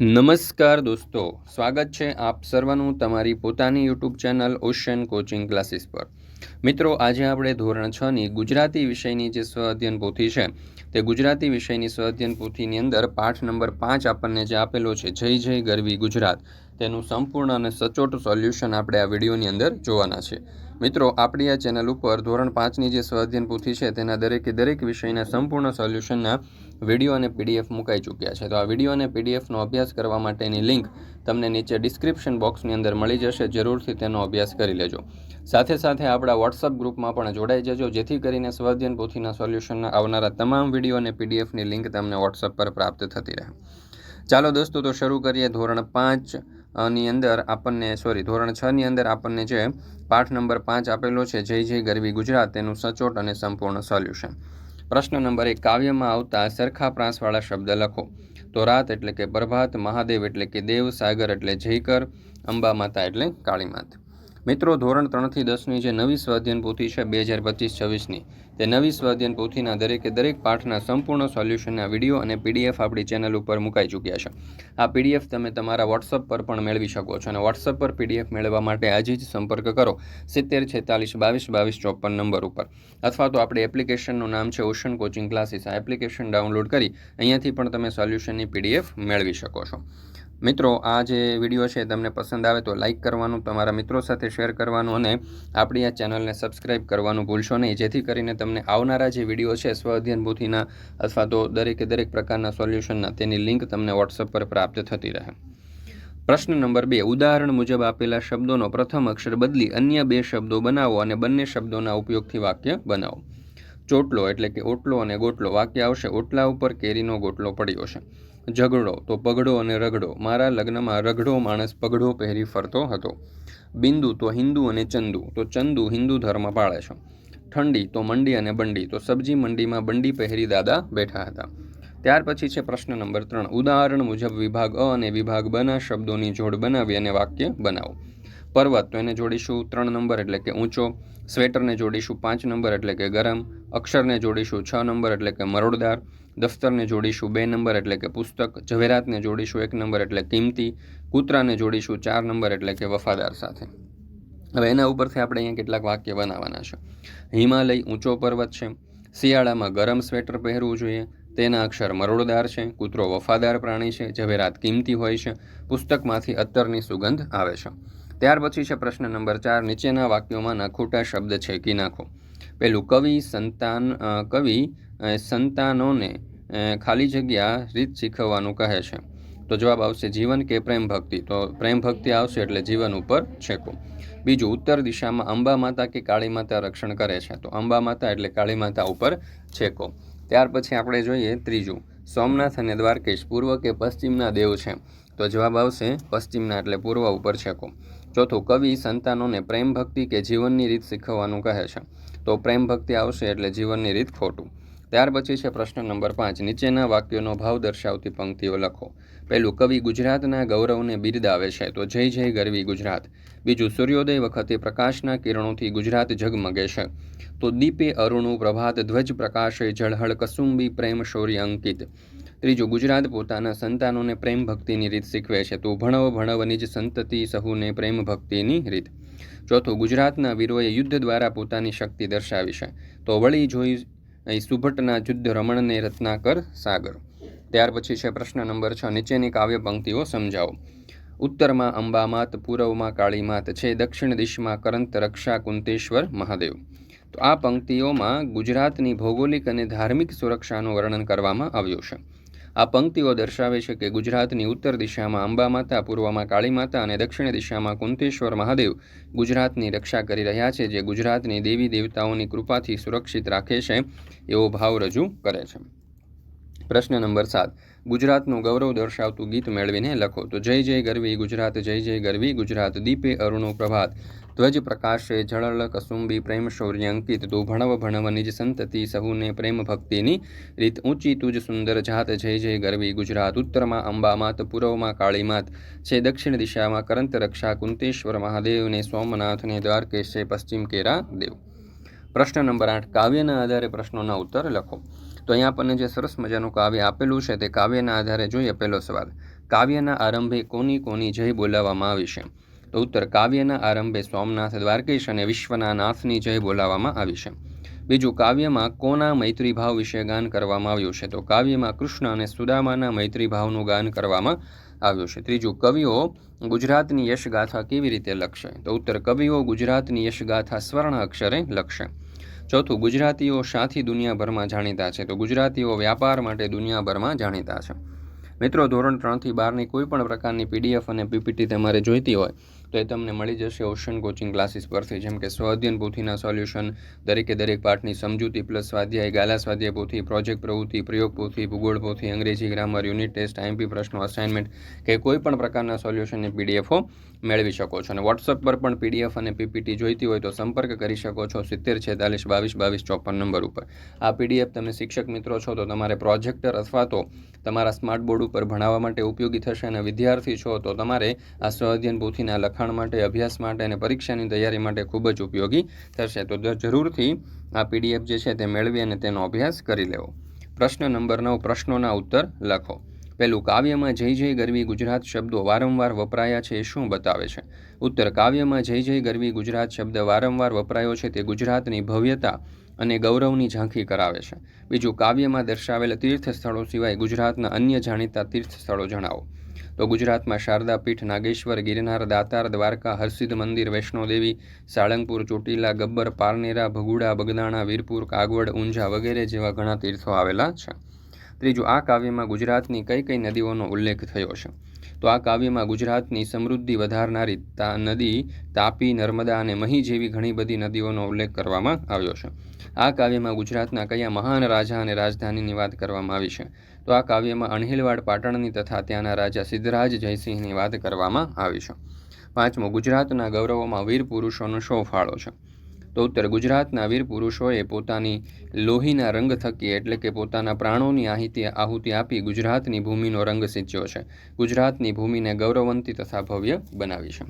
નમસ્કાર દોસ્તો, સ્વાગત છે આપ સર્વનું તમારી પોતાની YouTube channel ocean coaching classes પર. મિત્રો, આજે આપણે ધોરણ છ ની ગુજરાતી વિષયની જે સ્વ અધ્યયન પોથી છે, તે ગુજરાતી વિષયની સ્વ અધ્યયન પોથીની અંદર પાઠ નંબર પાંચ આપણને જે આપેલો છે, જય જય ગરવી ગુજરાત, તેનું સંપૂર્ણ અને સચોટ સોલ્યુશન આપણે આ વિડીયોની અંદર જોવાના છે. મિત્રો, આપણી આ ચેનલ ઉપર ધોરણ પાંચની જે સ્વાધ્યન પોથી છે, તેના દરેકે દરેક વિષયના સંપૂર્ણ સોલ્યુશનના વીડિયો અને પીડીએફ મુકાઈ ચૂક્યા છે. તો આ વીડિયો અને પીડીએફનો અભ્યાસ કરવા માટેની લિંક તમને નીચે ડિસ્ક્રિપ્શન બોક્સની અંદર મળી જશે. જરૂરથી તેનો અભ્યાસ કરી લેજો. સાથે સાથે આપણા વોટ્સઅપ ગ્રુપમાં પણ જોડાઈ જજો, જેથી કરીને સ્વાધ્યન પોથીના સોલ્યુશનના આવનારા તમામ વીડિયો અને પીડીએફની લિંક તમને વોટ્સઅપ પર પ્રાપ્ત થતી રહે. ચાલો દોસ્તો, તો શરૂ કરીએ ધોરણ પાંચની અંદર આપણને સોરી ધોરણ છ ની અંદર આપણને જે પાઠ નંબર પાંચ આપેલો છે, જય જય ગરવી ગુજરાત, તેનું સચોટ અને સંપૂર્ણ સોલ્યુશન. પ્રશ્ન નંબર એક, કાવ્યમાં આવતા સરખા પ્રાંસવાળા શબ્દ લખો. તો રાત એટલે કે પ્રભાત, મહાદેવ એટલે કે દેવ, સાગર એટલે જયકર, અંબા માતા એટલે કાળી માતા મિત્રો, ધોરણ ત્રણથી દસની જે નવી સ્વાધ્યન પોથી છે બે હજાર પચીસ છવ્વીસની, તે નવી સ્વાધ્યન પોથીના દરેકે દરેક પાઠના સંપૂર્ણ સોલ્યુશનના વીડિયો અને પીડીએફ આપણી ચેનલ ઉપર મુકાઈ ચૂક્યા છે. આ પીડીએફ તમે તમારા વોટ્સઅપ પર પણ મેળવી શકો છો અને વોટ્સઅપ પર પીડીએફ મેળવવા માટે આજે જ સંપર્ક કરો સિત્તેર છેતાલીસ બાવીસ બાવીસ ચોપન નંબર ઉપર. અથવા તો આપણી એપ્લિકેશનનું નામ છે ઓશન કોચિંગ ક્લાસીસ. આ એપ્લિકેશન ડાઉનલોડ કરી અહીંયાથી પણ તમે સોલ્યુશનની પીડીએફ મેળવી શકો છો. મિત્રો, આ જે વીડિયો છે તમને પસંદ આવે તો લાઇક કરવાનું, તમારા મિત્રો સાથે શેર કરવાનું અને આપણી આ ચેનલને સબસ્ક્રાઇબ કરવાનું ભૂલશો નહીં. જેથી કરીને તમને આવનારા જે વીડિયો છે, સ્વ અધ્યયન પોથીના અથવા તો દરેકે દરેક પ્રકારના સોલ્યુશનના તેની લિંક તમને વોટ્સઅપ પર પ્રાપ્ત થતી રહે. પ્રશ્ન નંબર બે, ઉદાહરણ મુજબ આપેલા શબ્દોનો પ્રથમ અક્ષર બદલી અન્ય બે શબ્દો બનાવો અને બંને શબ્દોના ઉપયોગથી વાક્ય બનાવો. ચોટલો એટલે કે ઓટલો અને ગોટલો વાક્ય આવશે, ઓટલા ઉપર કેરીનો ગોટલો પડ્યો છે. ઝઘડો તો પગડો અને રગડો. મારા લગ્નમાં રગડો માણસ પગડો પહેરી ફરતો હતો. બિંદુ તો હિન્દુ અને ચંદુ. તો ચંદુ હિન્દુ ધર્મ પાળે છે. ઠંડી તો મંડી અને બંડી. તો સબ્જી મંડીમાં બંડી પહેરી દાદા બેઠા હતા. ત્યાર પછી છે પ્રશ્ન નંબર ત્રણ. ઉદાહરણ મુજબ વિભાગ અ અને વિભાગ બના શબ્દોની જોડ બનાવી અને વાક્ય બનાવો. પર્વત, તો એને જોડીશું ત્રણ નંબર એટલે કે ઊંચો. સ્વેટરને જોડીશું પાંચ નંબર એટલે કે ગરમ. અક્ષરને જોડીશું છ નંબર એટલે કે મરોડદાર. દફતરને જોડીશું બે નંબર એટલે કે પુસ્તક. ઝવેરાતને જોડીશું એક નંબર એટલે કિંમતી. કૂતરાને જોડીશું ચાર નંબર એટલે કે વફાદાર સાથે. હવે એના ઉપરથી આપણે અહીંયા કેટલાક વાક્ય બનાવવાના છે. હિમાલય ઊંચો પર્વત છે. શિયાળામાં ગરમ સ્વેટર પહેરવું જોઈએ. તેના અક્ષર મરોડદાર છે. કૂતરો વફાદાર પ્રાણી છે. ઝવેરાત કિંમતી હોય છે. પુસ્તકમાંથી અત્તરની સુગંધ આવે છે. ત્યાર પછી છે પ્રશ્ન નંબર ચાર, નીચેના વાક્યોમાં ખોટા શબ્દ છે કે નાખો? પેલું કવિ, સંતાન કવિ સંતાનોને ખાલી જગ્યા રીત શીખવવાનું કહે છે. તો જવાબ આવશે જીવન કે પ્રેમ ભક્તિ. તો પ્રેમ ભક્તિ આવશે એટલે જીવન ઉપર છેકો. બીજું, ઉત્તર દિશામાં અંબા માતા કે કાળી માતા રક્ષણ કરે છે. તો અંબા માતા એટલે કાળી માતા ઉપર છેકો. ત્યાર પછી આપણે જોઈએ ત્રીજું. સોમનાથ અને દ્વારકેશ પૂર્વ કે પશ્ચિમના દેવ છે? તો જવાબ આવશે પશ્ચિમના એટલે પૂર્વ ઉપર છેકો. ચોથું, કવિ સંતાનોને પ્રેમ ભક્તિ કે જીવનની રીત શીખવવાનું કહે છે. તો પ્રેમ ભક્તિ આવશે એટલે જીવનની રીત ખોટું. ત્યાર પછી છે પ્રશ્ન નંબર પાંચ, નીચેના વાક્યોનો ભાવ દર્શાવતી પંક્તિઓ લખો. પહેલું, કવિ ગુજરાતના ગૌરવને બિરદાવે છે. તો જય જય ગરવી ગુજરાત. બીજું, સૂર્યોદય વખતે પ્રકાશના કિરણોથી ગુજરાત ઝગમગે છે. તો દીપે અરુણું પ્રભાત ધ્વજ પ્રકાશે જળહળ કસુંબી પ્રેમ શૌર્ય અંકિત. ત્રીજું ગુજરાત પોતાના સંતાનોને પ્રેમ ભક્તિની રીત શીખવે છે, તો ભણવ, ભણવની જ સંતતિ સહુને પ્રેમ ભક્તિની રીત. ચોથું, ગુજરાતના વીરોએ યુદ્ધ દ્વારા પોતાની શક્તિ દર્શાવી છે, તો વળી જોઈ સુભટના યુદ્ધ રમણને રત્નાકર સાગર. ત્યાર પછી છે પ્રશ્ન નંબર છ, નીચેની કાવ્ય પંક્તિઓ સમજાવો. ઉત્તરમાં અંબામાત, પૂર્વમાં કાળીમાત, છે દક્ષિણ દિશમાં કરંત, રક્ષા કુંતેશ્વર, મહાદેવ. તો આ પંક્તિઓમાં ગુજરાતની ભૌગોલિક અને ધાર્મિક સુરક્ષાનું વર્ણન કરવામાં આવ્યું છે. આ પંક્તિઓ દર્શાવે છે કે ગુજરાતની ઉત્તર દિશામાં અંબા માતા પૂર્વમાં કાળી માતા અને દક્ષિણ દિશામાં કુંતેશ્વર મહાદેવ ગુજરાતની રક્ષા કરી રહ્યા છે, જે ગુજરાતની દેવી દેવતાઓની કૃપાથી સુરક્ષિત રાખે છે એવો ભાવ રજૂ કરે છે. પ્રશ્ન નંબર સાત. ગુજરાતનું ગૌરવ દર્શાવતું ગીત મેળવીને લખો. તો જય જય ગરવી ગુજરાત, જય જય ગરવી ગુજરાત, દીપે અરુણો પ્રભાત. ધ્વજ પ્રકાશે જળળ કસુંબી પ્રેમ શૌર્ય અંકિત તું ભણવ ભણવ નિજ સંતતિ સહુને પ્રેમ ભક્તિની રીત ઊંચી તુજ સુંદર જાત જય જય ગરવી ગુજરાત ઉત્તરમાં અંબામાત પૂર્વમાં કાળીમાત છે દક્ષિણ દિશામાં કરંત રક્ષા કુંતેશ્વર મહાદેવને સોમનાથને દ્વારકેશે પશ્ચિમ કેરા દેવ પ્રશ્ન નંબર આઠ કાવ્યના આધારે પ્રશ્નોના ઉત્તર લખો। તો અહીંયા આપણને જે સરસ મજાનું કાવ્ય આપેલું છે, તે કાવ્યના આધારે જોઈએ, પહેલો સવાલ. કાવ્યના આરંભે કોની કોની જય બોલાવવામાં આવી છે? તો ઉત્તર કાવ્યના આરંભે સોમનાથ દ્વારકેશ અને વિશ્વના નાથની જય બોલાવવામાં આવી છે. બીજું કાવ્યમાં કોના મૈત્રીભાવ વિશે ગાન કરવામાં આવ્યું છે તો કાવ્યમાં કૃષ્ણ અને સુદામાના મૈત્રીભાવનું ગાન કરવામાં આવ્યું છે. ત્રીજું કવિઓ ગુજરાતની યશગાથા કેવી રીતે લખશે? તો ઉત્તર કવિઓ ગુજરાતની યશગાથા સ્વર્ણ અક્ષરે લખશે. ચોથું, ગુજરાતીઓ શાથી દુનિયાભરમાં જાણીતા છે તો ગુજરાતીઓ વ્યાપાર માટે દુનિયાભરમાં જાણીતા છે. મિત્રો, ધોરણ ત્રણથી બારની કોઈ પણ પ્રકારની પીડીએફ અને પીપીટી તમારે જોઈતી હોય તો તમને મળી જશે ઓશન કોચિંગ ક્લાસીસ પરથી, જેમ કે સ્વઅધ્યયન પોથીના સોલ્યુશન, દરેકે દરેક પાઠની સમજૂતી, પ્લસ સ્વાધ્યાય, ગાલા સ્વાધ્યાય પોથી, પ્રોજેક્ટ પ્રવૃત્તિ, પ્રયોગ પોથી, ભૂગોળ પોથી, અંગ્રેજી ગ્રામર, યુનિટ ટેસ્ટ, આઈએમપી પ્રશ્નો અસાઇનમેન્ટ કે કોઈ પણ પ્રકારના સોલ્યુશનની પીડીએફો મેળવી શકો છો. અને વોટ્સઅપ પર પણ પીડીએફ અને પીપીટી જોઈતી હોય તો સંપર્ક કરી શકો છો સિત્તેર છેતાલીસ બાવીસ બાવીસ ચોપન નંબર ઉપર. આ પીડીએફ તમે શિક્ષક મિત્રો છો તો તમારે પ્રોજેક્ટર અથવા તો તમારા સ્માર્ટ બોર્ડ ઉપર ભણાવવા માટે ઉપયોગી થશે અને વિદ્યાર્થી છો તો તમારે આ સ્વઅધ્યયન પોથીના લખાણ માટે, અભ્યાસ માટે અને પરીક્ષાની તૈયારી માટે ખૂબ જ ઉપયોગી થશે. તો જરૂરથી આ પીડીએફ જે છે તે મેળવી અને તેનો અભ્યાસ કરી લેવો. પ્રશ્ન નંબર નવ, પ્રશ્નોના ઉત્તર લખો. પહેલું, કાવ્યમાં જય જય ગરવી ગુજરાત શબ્દો વારંવાર વપરાયા છે એ શું બતાવે છે? ઉત્તર, કાવ્યમાં જય જય ગરવી ગુજરાત શબ્દ વારંવાર વપરાયો છે તે ગુજરાતની ભવ્યતા અને ગૌરવની ઝાંખી કરાવે છે. બીજું, કાવ્યમાં દર્શાવેલ તીર્થ સ્થળો સિવાય ગુજરાતના અન્ય જાણીતા તીર્થ સ્થળો જણાવો. તો ગુજરાતમાં શારદાપીઠ, નાગેશ્વર, ગિરનાર, દાતાર, દ્વારકા, હરસિદ્ધ મંદિર, વૈષ્ણોદેવી, સાળંગપુર, ચોટીલા, ગબ્બર, પારનેરા, ભગુડા, બગદાણા, વીરપુર, કાગવડ, ઊંઝા વગેરે જેવા ઘણા તીર્થો આવેલા છે. ત્રીજું, આ કાવ્યમાં ગુજરાતની કઈ કઈ નદીઓનો ઉલ્લેખ થયો છે? તો આ કાવ્યમાં ગુજરાતની સમૃદ્ધિ વધારનારી તા નદી તાપી, નર્મદા અને મહી જેવી ઘણી બધી નદીઓનો ઉલ્લેખ કરવામાં આવ્યો છે. આ કાવ્યમાં ગુજરાતના કયા મહાન રાજા અને રાજધાનીની વાત કરવામાં આવી છે? તો આ કાવ્યમાં અણહિલવાડ પાટણની તથા ત્યાંના રાજા સિદ્ધરાજ જયસિંહની વાત કરવામાં આવી છે. પાંચમો, ગુજરાતના ગૌરવોમાં વીર પુરુષોનો શો ફાળો છે. તો ઉત્તર, ગુજરાતના વીર પુરુષોએ પોતાની લોહીના રંગ થકી એટલે કે પોતાના પ્રાણોની આહિતી, આહુતિ આપી ગુજરાતની ભૂમિનો રંગ સિંચ્યો છે. ગુજરાતની ભૂમિને ગૌરવંતી તથા ભવ્ય બનાવી છે.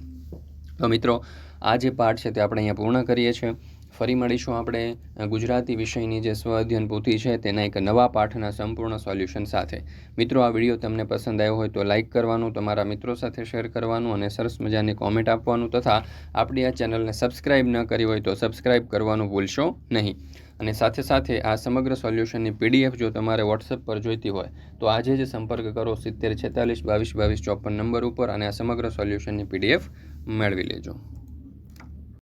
તો મિત્રો, આ જે પાઠ છે તે આપણે અહીંયા પૂર્ણ કરીએ છીએ. ફરી મળીશું આપણે ગુજરાતી વિષયની જે સ્વઅધ્યયન પોથી છે તેના એક નવા પાઠના સંપૂર્ણ સોલ્યુશન સાથે. મિત્રો, આ વીડિયો તમને પસંદ આવ્યો હોય તો લાઇક કરવાનું, તમારા મિત્રો સાથે શેર કરવાનું અને સરસ મજાની કોમેન્ટ આપવાનું તથા આપણી આ ચેનલને સબસ્ક્રાઇબ ન કરી હોય તો સબસ્ક્રાઇબ કરવાનું ભૂલશો નહીં. અને સાથે સાથે આ સમગ્ર સોલ્યુશનની પીડીએફ જો તમારે વોટ્સએપ પર જોઈતી હોય તો આજે જ સંપર્ક કરો સિત્તેર છેતાલીસ બાવીસ બાવીસ ચોપન નંબર ઉપર અને આ સમગ્ર સોલ્યુશનની પીડીએફ મેળવી લેજો.